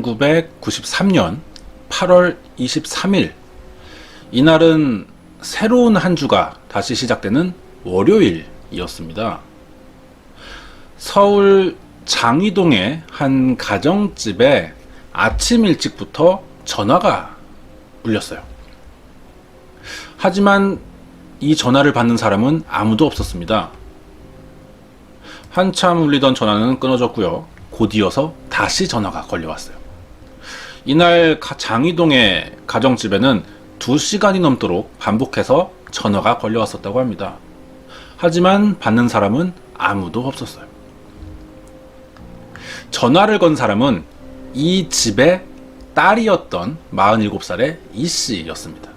1993년 8월 23일 이날은 새로운 한 주가 다시 시작되는 월요일이었습니다. 서울 장위동의 한 가정집에 아침 일찍부터 전화가 울렸어요. 하지만 이 전화를 받는 사람은 아무도 없었습니다. 한참 울리던 전화는 끊어졌고요. 곧 이어서 다시 전화가 걸려왔어요. 이날 가- 장이동의 가정집에는 2시간이 넘도록 반복해서 전화가 걸려왔었다고 합니다. 하지만 받는 사람은 아무도 없었어요. 전화를 건 사람은 이 집의 딸이었던 47살의 이 씨였습니다.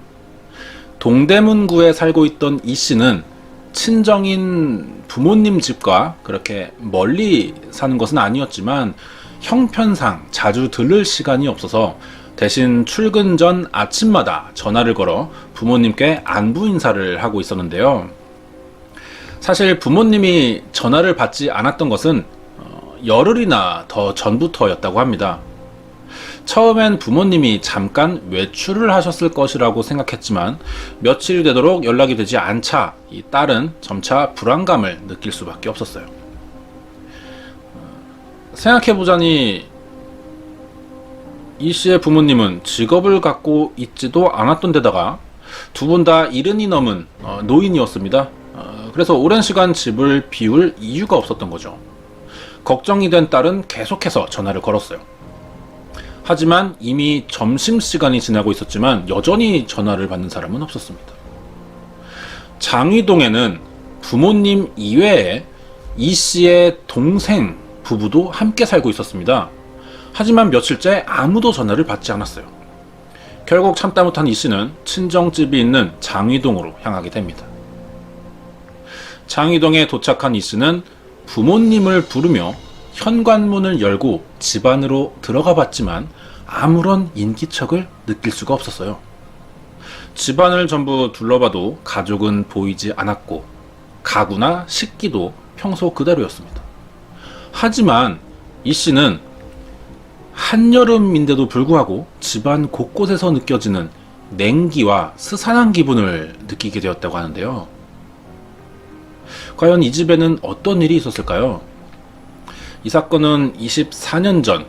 동대문구에 살고 있던 이 씨는 친정인 부모님 집과 그렇게 멀리 사는 것은 아니었지만 형편상 자주 들를 시간이 없어서 대신 출근 전 아침마다 전화를 걸어 부모님께 안부 인사를 하고 있었는데요. 사실 부모님이 전화를 받지 않았던 것은 어, 열흘이나 더 전부터였다고 합니다. 처음엔 부모님이 잠깐 외출을 하셨을 것이라고 생각했지만 며칠 되도록 연락이 되지 않자 이 딸은 점차 불안감을 느낄 수밖에 없었어요. 생각해보자니 이 씨의 부모님은 직업을 갖고 있지도 않았던 데다가 두 분 다 이른이 넘은 어, 노인이었습니다. 어, 그래서 오랜 시간 집을 비울 이유가 없었던 거죠. 걱정이 된 딸은 계속해서 전화를 걸었어요. 하지만 이미 점심시간이 지나고 있었지만 여전히 전화를 받는 사람은 없었습니다. 장위동에는 부모님 이외에 이 씨의 동생 부부도 함께 살고 있었습니다. 하지만 며칠째 아무도 전화를 받지 않았어요. 결국 참다 못한 이 씨는 친정집이 있는 장위동으로 향하게 됩니다. 장위동에 도착한 이 씨는 부모님을 부르며 현관문을 열고 집 안으로 들어가 봤지만 아무런 인기척을 느낄 수가 없었어요. 집안을 전부 둘러봐도 가족은 보이지 않았고 가구나 식기도 평소 그대로였습니다. 하지만 이 씨는 한여름인데도 불구하고 집안 곳곳에서 느껴지는 냉기와 스산한 기분을 느끼게 되었다고 하는데요. 과연 이 집에는 어떤 일이 있었을까요? 이 사건은 24년 전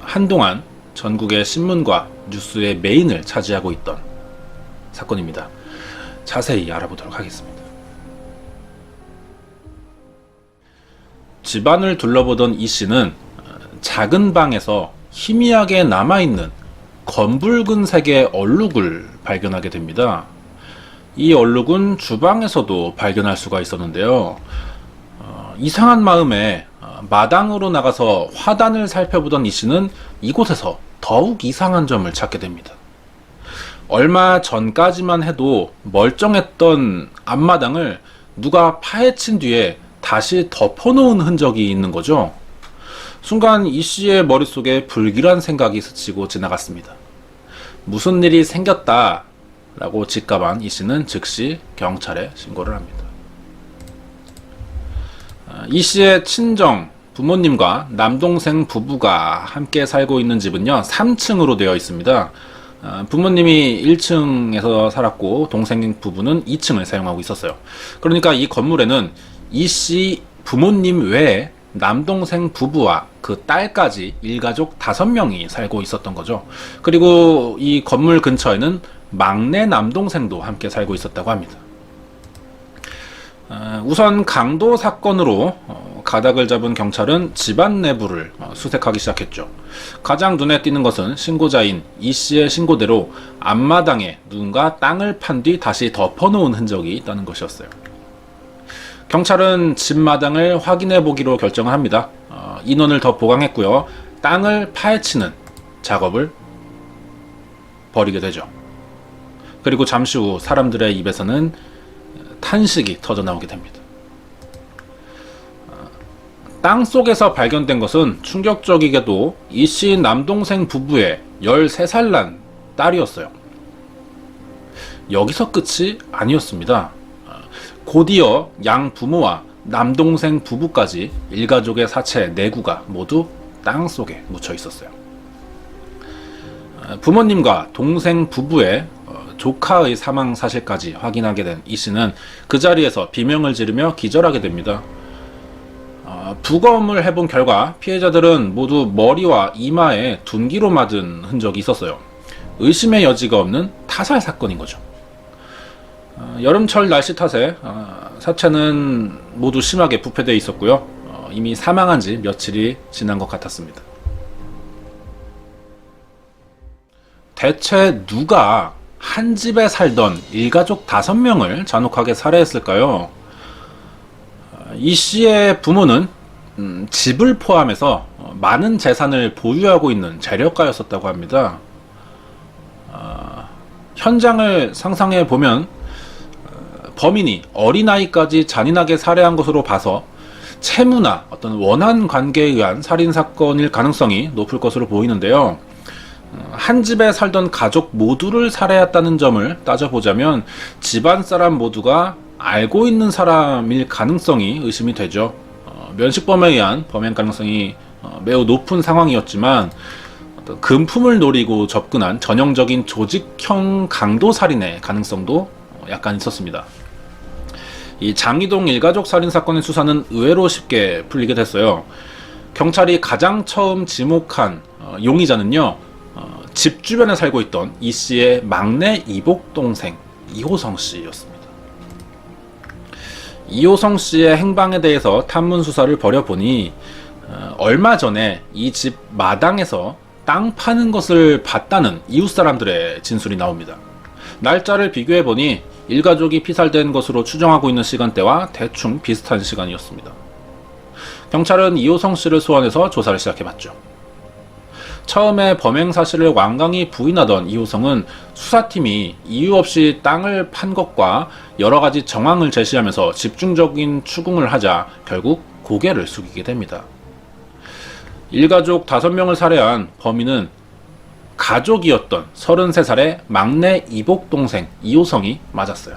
한동안 전국의 신문과 뉴스의 메인을 차지하고 있던 사건입니다. 자세히 알아보도록 하겠습니다. 집안을 둘러보던 이 씨는 작은 방에서 희미하게 남아있는 검붉은 색의 얼룩을 발견하게 됩니다. 이 얼룩은 주방에서도 발견할 수가 있었는데요. 어, 이상한 마음에 어, 마당으로 나가서 화단을 살펴보던 이 씨는 이곳에서 더욱 이상한 점을 찾게 됩니다. 얼마 전까지만 해도 멀쩡했던 앞마당을 누가 파헤친 뒤에 다시 덮어놓은 흔적이 있는 거죠. 순간 이 씨의 머릿속에 불길한 생각이 스치고 지나갔습니다. 무슨 일이 생겼다 라고 직감한 이 씨는 즉시 경찰에 신고를 합니다. 아, 이 씨의 친정 부모님과 남동생 부부가 함께 살고 있는 집은요 3층으로 되어 있습니다. 아, 부모님이 1층에서 살았고 동생 부부는 2층을 사용하고 있었어요. 그러니까 이 건물에는 이씨 부모님 외에 남동생 부부와 그 딸까지 일가족 5명이 살고 있었던 거죠. 그리고 이 건물 근처에는 막내 남동생도 함께 살고 있었다고 합니다. 어, 우선 강도 사건으로 어, 가닥을 잡은 경찰은 집안 내부를 어, 수색하기 시작했죠. 가장 눈에 띄는 것은 신고자인 이 씨의 신고대로 앞마당에 누군가 땅을 판 뒤 다시 덮어놓은 흔적이 있다는 것이었어요. 경찰은 집 마당을 확인해 보기로 결정을 합니다. 어, 인원을 더 보강했고요. 땅을 파헤치는 작업을 벌이게 되죠. 그리고 잠시 후 사람들의 입에서는 탄식이 터져 나오게 됩니다. 어, 땅 속에서 발견된 것은 충격적이게도 이 씨 남동생 부부의 13살 난 딸이었어요. 여기서 끝이 아니었습니다. 어, 곧이어 양 부모와 남동생 부부까지 일가족의 사체 4구가 모두 땅 속에 묻혀 있었어요. 어, 부모님과 동생 부부의 어, 조카의 사망 사실까지 확인하게 된 이 씨는 그 자리에서 비명을 지르며 기절하게 됩니다. 어, 부검을 해본 결과 피해자들은 모두 머리와 이마에 둔기로 맞은 흔적이 있었어요. 의심의 여지가 없는 타살 사건인 거죠. 어, 여름철 날씨 탓에 어, 사체는 모두 심하게 부패되어 있었고요. 어, 이미 사망한 지 며칠이 지난 것 같았습니다. 대체 누가 한 집에 살던 일가족 다섯 명을 잔혹하게 살해했을까요? 어, 이 씨의 부모는 음, 집을 포함해서 어, 많은 재산을 보유하고 있는 재력가였었다고 합니다. 어, 현장을 상상해 보면 어, 범인이 어린아이까지 잔인하게 살해한 것으로 봐서 채무나 어떤 원한 관계에 의한 살인 사건일 가능성이 높을 것으로 보이는데요. 어, 한 집에 살던 가족 모두를 살해했다는 점을 따져보자면 집안 사람 모두가 알고 있는 사람일 가능성이 의심이 되죠. 어, 면식범에 의한 범행 가능성이 어, 매우 높은 상황이었지만 금품을 노리고 접근한 전형적인 조직형 강도 살인의 가능성도 어, 약간 있었습니다. 이 장이동 일가족 살인 사건의 수사는 의외로 쉽게 풀리게 됐어요. 경찰이 가장 처음 지목한 어, 용의자는요, 어, 집 주변에 살고 있던 이 씨의 막내 이복 동생 이호성 씨였습니다. 이호성 씨의 행방에 대해서 탐문 수사를 벌여보니 어, 얼마 전에 이 집 마당에서 땅 파는 것을 봤다는 이웃 사람들의 진술이 나옵니다. 날짜를 비교해 보니 일가족이 피살된 것으로 추정하고 있는 시간대와 대충 비슷한 시간이었습니다. 경찰은 이호성 씨를 소환해서 조사를 시작해 봤죠. 처음에 범행 사실을 완강히 부인하던 이호성은 수사팀이 이유 없이 땅을 판 것과 여러 가지 정황을 제시하면서 집중적인 추궁을 하자 결국 고개를 숙이게 됩니다. 일가족 5명을 살해한 범인은 가족이었던 33살의 막내 이복 동생 이호성이 맞았어요.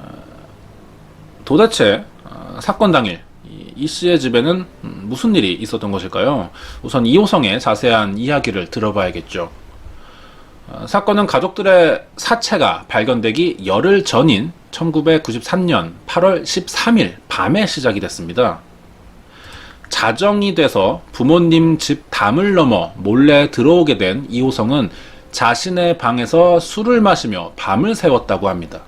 어, 도대체 어, 사건 당일 이- 이 씨의 집에는 음, 무슨 일이 있었던 것일까요? 우선 이호성의 자세한 이야기를 들어봐야겠죠. 어, 사건은 가족들의 사체가 발견되기 열흘 전인 1993년 8월 13일 밤에 시작이 됐습니다. 자정이 돼서 부모님 집 담을 넘어 몰래 들어오게 된 이호성은 자신의 방에서 술을 마시며 밤을 새웠다고 합니다.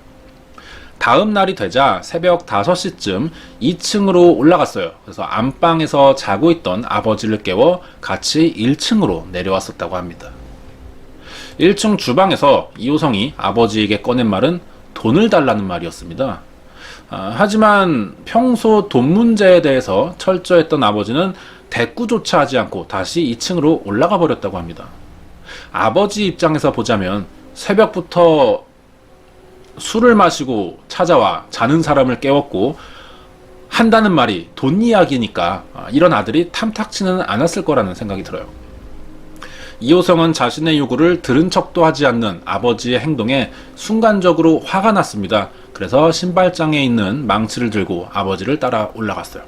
다음 날이 되자 새벽 5시쯤 2층으로 올라갔어요. 그래서 안방에서 자고 있던 아버지를 깨워 같이 1층으로 내려왔었다고 합니다. 1층 주방에서 이호성이 아버지에게 꺼낸 말은 돈을 달라는 말이었습니다. 아, 하지만 평소 돈 문제에 대해서 철저했던 아버지는 대꾸조차 하지 않고 다시 2층으로 올라가 버렸다고 합니다. 아버지 입장에서 보자면 새벽부터 술을 마시고 찾아와 자는 사람을 깨웠고 한다는 말이 돈 이야기니까 아, 이런 아들이 탐탁치는 않았을 거라는 생각이 들어요. 이호성은 자신의 요구를 들은 척도 하지 않는 아버지의 행동에 순간적으로 화가 났습니다. 그래서 신발장에 있는 망치를 들고 아버지를 따라 올라갔어요.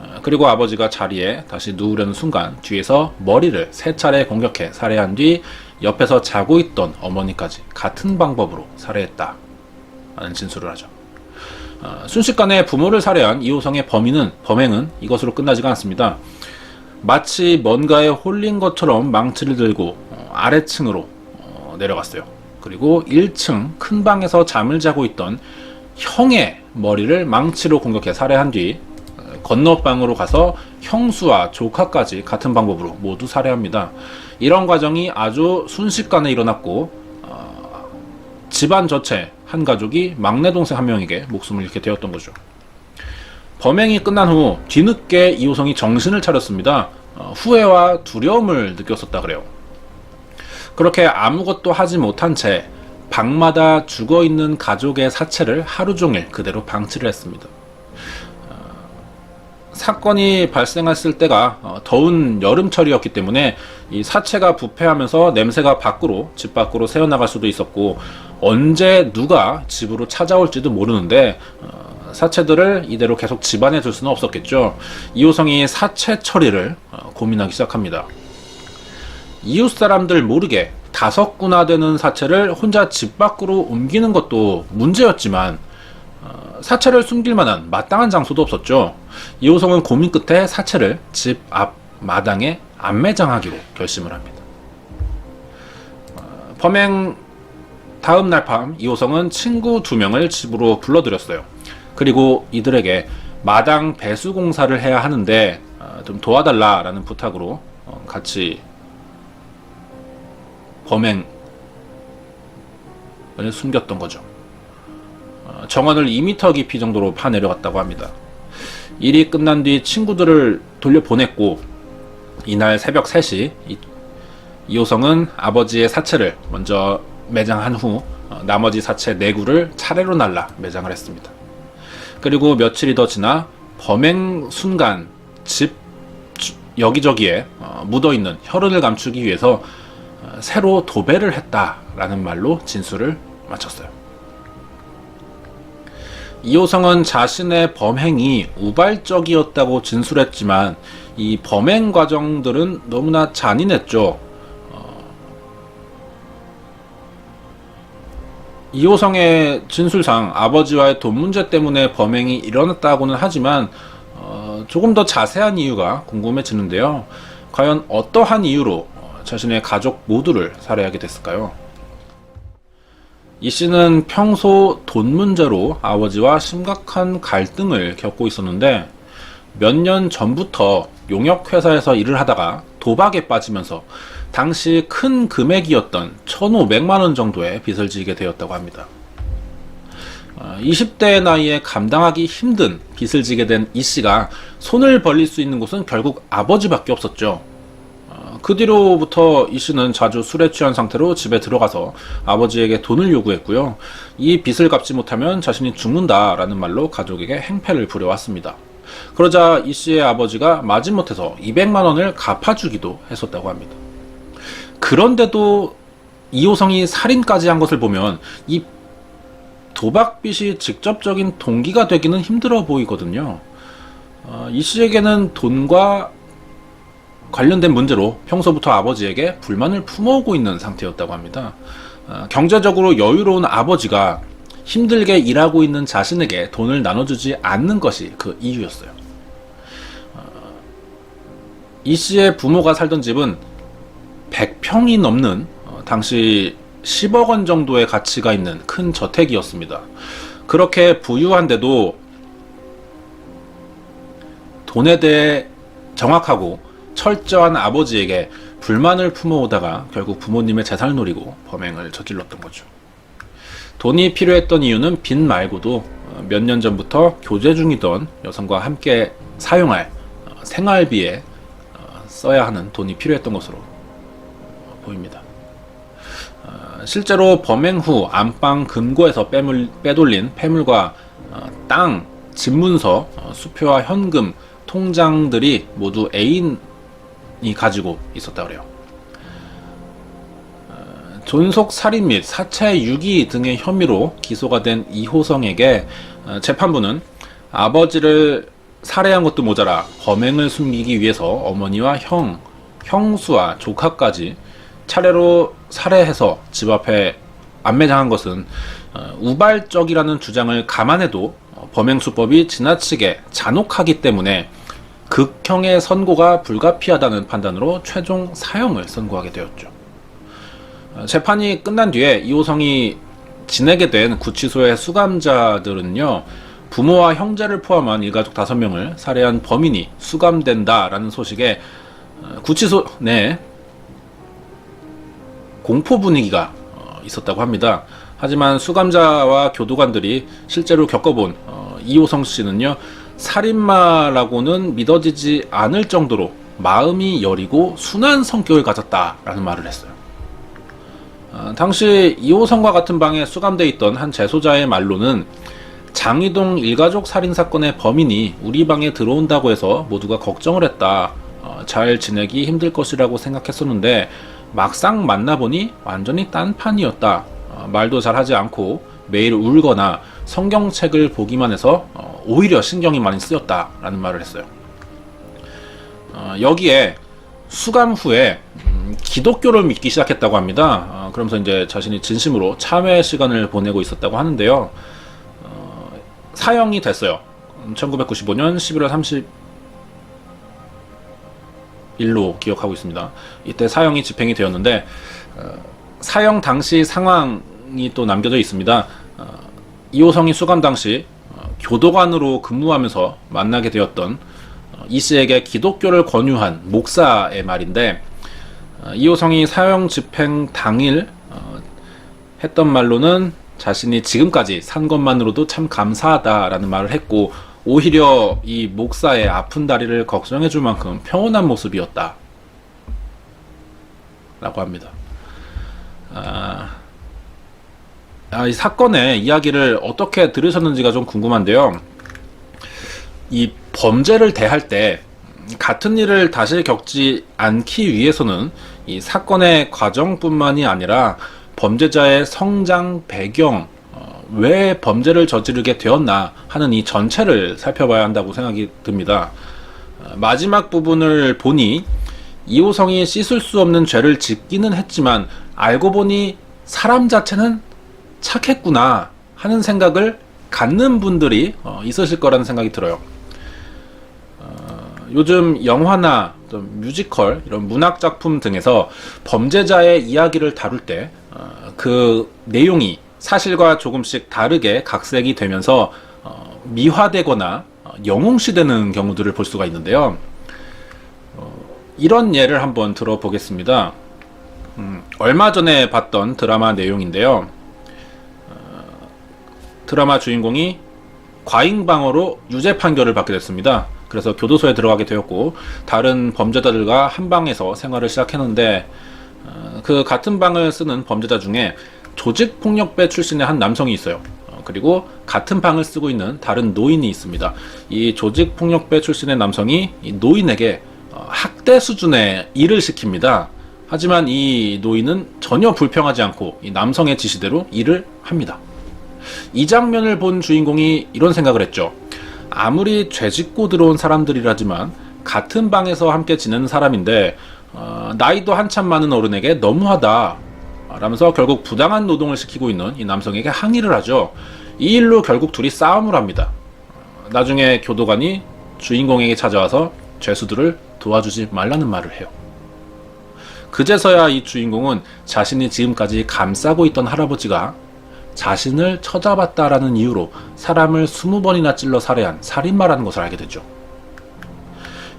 어, 그리고 아버지가 자리에 다시 누우려는 순간 뒤에서 머리를 세 차례 공격해 살해한 뒤 옆에서 자고 있던 어머니까지 같은 방법으로 살해했다. 라는 진술을 하죠. 어, 순식간에 부모를 살해한 이호성의 범인은 범행은 이것으로 끝나지가 않습니다. 마치 뭔가에 홀린 것처럼 망치를 들고 어, 아래층으로 어, 내려갔어요. 그리고 1층 큰 방에서 잠을 자고 있던 형의 머리를 망치로 공격해 살해한 뒤 어, 건너방으로 가서 형수와 조카까지 같은 방법으로 모두 살해합니다. 이런 과정이 아주 순식간에 일어났고 어, 집안 전체 한 가족이 막내 동생 한 명에게 목숨을 잃게 되었던 거죠. 범행이 끝난 후 뒤늦게 이호성이 정신을 차렸습니다. 어, 후회와 두려움을 느꼈었다 그래요. 그렇게 아무것도 하지 못한 채 방마다 죽어 있는 가족의 사체를 하루 종일 그대로 방치를 했습니다. 어, 사건이 발생했을 때가 어, 더운 여름철이었기 때문에 이 사체가 부패하면서 냄새가 밖으로 집 밖으로 새어나갈 수도 있었고 언제 누가 집으로 찾아올지도 모르는데 어, 사체들을 이대로 계속 집안에 둘 수는 없었겠죠. 이호성이 사체 처리를 어, 고민하기 시작합니다. 이웃 사람들 모르게 다섯 구나 되는 사체를 혼자 집 밖으로 옮기는 것도 문제였지만 어, 사체를 숨길 만한 마땅한 장소도 없었죠. 이호성은 고민 끝에 사체를 집 앞 마당에 안매장하기로 결심을 합니다. 어, 범행 다음 날 밤 이호성은 친구 두 명을 집으로 불러들였어요. 그리고 이들에게 마당 배수 공사를 해야 하는데 어, 좀 도와달라라는 부탁으로 어, 같이 범행을 숨겼던 거죠. 어, 정원을 2m 깊이 정도로 파 내려갔다고 합니다. 일이 끝난 뒤 친구들을 돌려보냈고 이날 새벽 3시 이, 이호성은 아버지의 사체를 먼저 매장한 후 어, 나머지 사체 4구를 차례로 날라 매장을 했습니다. 그리고 며칠이 더 지나 범행 순간 집 주- 여기저기에 어, 묻어있는 혈흔을 감추기 위해서 어, 새로 도배를 했다라는 말로 진술을 마쳤어요. 이호성은 자신의 범행이 우발적이었다고 진술했지만 이 범행 과정들은 너무나 잔인했죠. 어, 이호성의 진술상 아버지와의 돈 문제 때문에 범행이 일어났다고는 하지만 어, 조금 더 자세한 이유가 궁금해지는데요. 과연 어떠한 이유로 어, 자신의 가족 모두를 살해하게 됐을까요? 이 씨는 평소 돈 문제로 아버지와 심각한 갈등을 겪고 있었는데 몇 년 전부터 용역회사에서 일을 하다가 도박에 빠지면서 당시 큰 금액이었던 1,500만원 정도의 빚을 지게 되었다고 합니다. 어, 20대 나이에 감당하기 힘든 빚을 지게 된 이 씨가 손을 벌릴 수 있는 곳은 결국 아버지밖에 없었죠. 어, 그 뒤로부터 이 씨는 자주 술에 취한 상태로 집에 들어가서 아버지에게 돈을 요구했고요. 이 빚을 갚지 못하면 자신이 죽는다라는 말로 가족에게 행패를 부려왔습니다. 그러자 이 씨의 아버지가 마지못해서 200만 원을 갚아주기도 했었다고 합니다. 그런데도 이호성이 살인까지 한 것을 보면 이 도박빚이 직접적인 동기가 되기는 힘들어 보이거든요. 어, 이 씨에게는 돈과 관련된 문제로 평소부터 아버지에게 불만을 품어오고 있는 상태였다고 합니다. 어, 경제적으로 여유로운 아버지가 힘들게 일하고 있는 자신에게 돈을 나눠주지 않는 것이 그 이유였어요. 어, 이 씨의 부모가 살던 집은 100평이 넘는 어, 당시 10억 원 정도의 가치가 있는 큰 저택이었습니다. 그렇게 부유한데도 돈에 대해 정확하고 철저한 아버지에게 불만을 품어오다가 결국 부모님의 재산을 노리고 범행을 저질렀던 거죠. 돈이 필요했던 이유는 빚 말고도 몇 년 전부터 교제 중이던 여성과 함께 사용할 어, 생활비에 어, 써야 하는 돈이 필요했던 것으로 어, 보입니다. 어, 실제로 범행 후 안방 금고에서 빼물, 빼돌린 폐물과 어, 땅, 집문서, 어, 수표와 현금, 통장들이 모두 애인 이 가지고 있었다 그래요. 어, 존속 살인 및 사체 유기 등의 혐의로 기소가 된 이호성에게 어, 재판부는 아버지를 살해한 것도 모자라 범행을 숨기기 위해서 어머니와 형, 형수와 조카까지 차례로 살해해서 집 앞에 안매장한 것은 어, 우발적이라는 주장을 감안해도 어, 범행 수법이 지나치게 잔혹하기 때문에 극형의 선고가 불가피하다는 판단으로 최종 사형을 선고하게 되었죠. 어, 재판이 끝난 뒤에 이호성이 지내게 된 구치소의 수감자들은요, 부모와 형제를 포함한 일가족 5명을 살해한 범인이 수감된다라는 소식에 어, 구치소 내 공포 분위기가 어, 있었다고 합니다. 하지만 수감자와 교도관들이 실제로 겪어본 어, 이호성 씨는요 살인마라고는 믿어지지 않을 정도로 마음이 여리고 순한 성격을 가졌다라는 말을 했어요. 어, 당시 이호성과 같은 방에 수감돼 있던 한 재소자의 말로는 장이동 일가족 살인 사건의 범인이 우리 방에 들어온다고 해서 모두가 걱정을 했다. 어, 잘 지내기 힘들 것이라고 생각했었는데 막상 만나보니 완전히 딴 판이었다. 어, 말도 잘 하지 않고 매일 울거나 성경책을 보기만 해서 어, 오히려 신경이 많이 쓰였다라는 말을 했어요. 어, 여기에 수감 후에 음, 기독교를 믿기 시작했다고 합니다. 어, 그러면서 이제 자신이 진심으로 참회 시간을 보내고 있었다고 하는데요. 어, 사형이 됐어요. 1995년 11월 30 일로 기억하고 있습니다. 이때 사형이 집행이 되었는데 어, 사형 당시 상황이 또 남겨져 있습니다. 어, 이호성이 수감 당시 어, 교도관으로 근무하면서 만나게 되었던 어, 이 씨에게 기독교를 권유한 목사의 말인데 어, 이호성이 사형 집행 당일 어, 했던 말로는 자신이 지금까지 산 것만으로도 참 감사하다라는 말을 했고 오히려 이 목사의 아픈 다리를 걱정해 줄 만큼 평온한 모습이었다 라고 합니다. 아, 아, 이 사건의 이야기를 어떻게 들으셨는지가 좀 궁금한데요. 이 범죄를 대할 때 같은 일을 다시 겪지 않기 위해서는 이 사건의 과정뿐만이 아니라 범죄자의 성장 배경, 어, 왜 범죄를 저지르게 되었나 하는 이 전체를 살펴봐야 한다고 생각이 듭니다. 어, 마지막 부분을 보니 이호성이 씻을 수 없는 죄를 짓기는 했지만 알고 보니 사람 자체는 착했구나 하는 생각을 갖는 분들이 어, 있으실 거라는 생각이 들어요. 어, 요즘 영화나 또 뮤지컬 이런 문학 작품 등에서 범죄자의 이야기를 다룰 때그 내용이 사실과 조금씩 다르게 각색이 되면서 어, 미화되거나 어, 영웅시되는 경우들을 볼 수가 있는데요. 어, 이런 예를 한번 들어보겠습니다. 음, 얼마 전에 봤던 드라마 내용인데요. 어, 드라마 주인공이 과잉방어로 유죄 판결을 받게 됐습니다. 그래서 교도소에 들어가게 되었고 다른 범죄자들과 한 방에서 생활을 시작했는데 어, 그 같은 방을 쓰는 범죄자 중에 조직폭력배 출신의 한 남성이 있어요. 어, 그리고 같은 방을 쓰고 있는 다른 노인이 있습니다. 이 조직폭력배 출신의 남성이 이 노인에게 어, 학대 수준의 일을 시킵니다. 하지만 이 노인은 전혀 불평하지 않고 이 남성의 지시대로 일을 합니다. 이 장면을 본 주인공이 이런 생각을 했죠. 아무리 죄 짓고 들어온 사람들이라지만 같은 방에서 함께 지내는 사람인데 어, 나이도 한참 많은 어른에게 너무하다 라면서 결국 부당한 노동을 시키고 있는 이 남성에게 항의를 하죠. 이 일로 결국 둘이 싸움을 합니다. 어, 나중에 교도관이 주인공에게 찾아와서 죄수들을 도와주지 말라는 말을 해요. 그제서야 이 주인공은 자신이 지금까지 감싸고 있던 할아버지가 자신을 쳐잡았다라는 이유로 사람을 스무 번이나 찔러 살해한 살인마라는 것을 알게 되죠.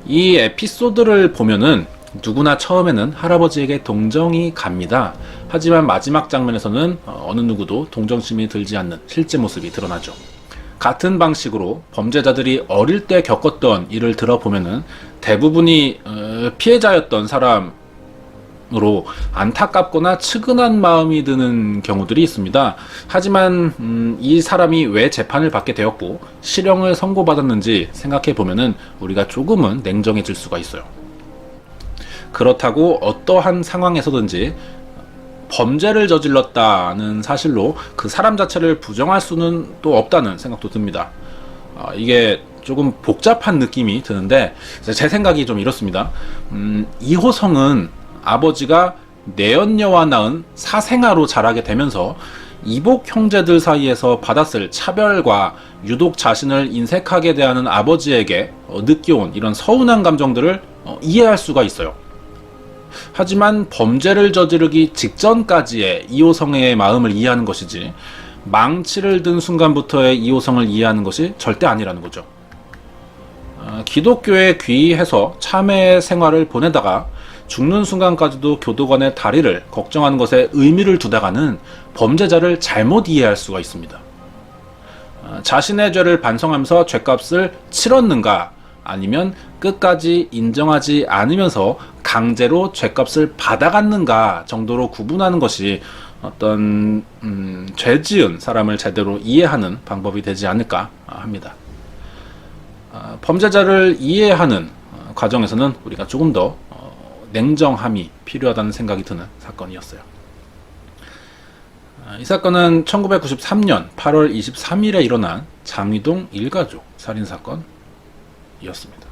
이 에피소드를 보면은 누구나 처음에는 할아버지에게 동정이 갑니다. 하지만 마지막 장면에서는 어, 어느 누구도 동정심이 들지 않는 실제 모습이 드러나죠. 같은 방식으로 범죄자들이 어릴 때 겪었던 일을 들어보면은 대부분이 어, 피해자였던 사람 으로 안타깝거나 측은한 마음이 드는 경우들이 있습니다. 하지만 음, 이 사람이 왜 재판을 받게 되었고 실형을 선고받았는지 생각해 보면은 우리가 조금은 냉정해질 수가 있어요. 그렇다고 어떠한 상황에서든지 범죄를 저질렀다는 사실로 그 사람 자체를 부정할 수는 또 없다는 생각도 듭니다. 아, 이게 조금 복잡한 느낌이 드는데 제 생각이 좀 이렇습니다. 음, 이호성은 아버지가 내연녀와 낳은 사생아로 자라게 되면서 이복 형제들 사이에서 받았을 차별과 유독 자신을 인색하게 대하는 아버지에게 어, 느껴온 이런 서운한 감정들을 어, 이해할 수가 있어요. 하지만 범죄를 저지르기 직전까지의 이호성의 마음을 이해하는 것이지 망치를 든 순간부터의 이호성을 이해하는 것이 절대 아니라는 거죠. 어, 기독교에 귀의해서 참회 생활을 보내다가 죽는 순간까지도 교도관의 다리를 걱정하는 것에 의미를 두다가는 범죄자를 잘못 이해할 수가 있습니다. 어, 자신의 죄를 반성하면서 죄값을 치렀는가 아니면 끝까지 인정하지 않으면서 강제로 죄값을 받아갔는가 정도로 구분하는 것이 어떤 음, 죄 지은 사람을 제대로 이해하는 방법이 되지 않을까 합니다. 어, 범죄자를 이해하는 어, 과정에서는 우리가 조금 더 어, 냉정함이 필요하다는 생각이 드는 사건이었어요. 어, 이 사건은 1993년 8월 23일에 일어난 장위동 일가족 살인 사건이었습니다.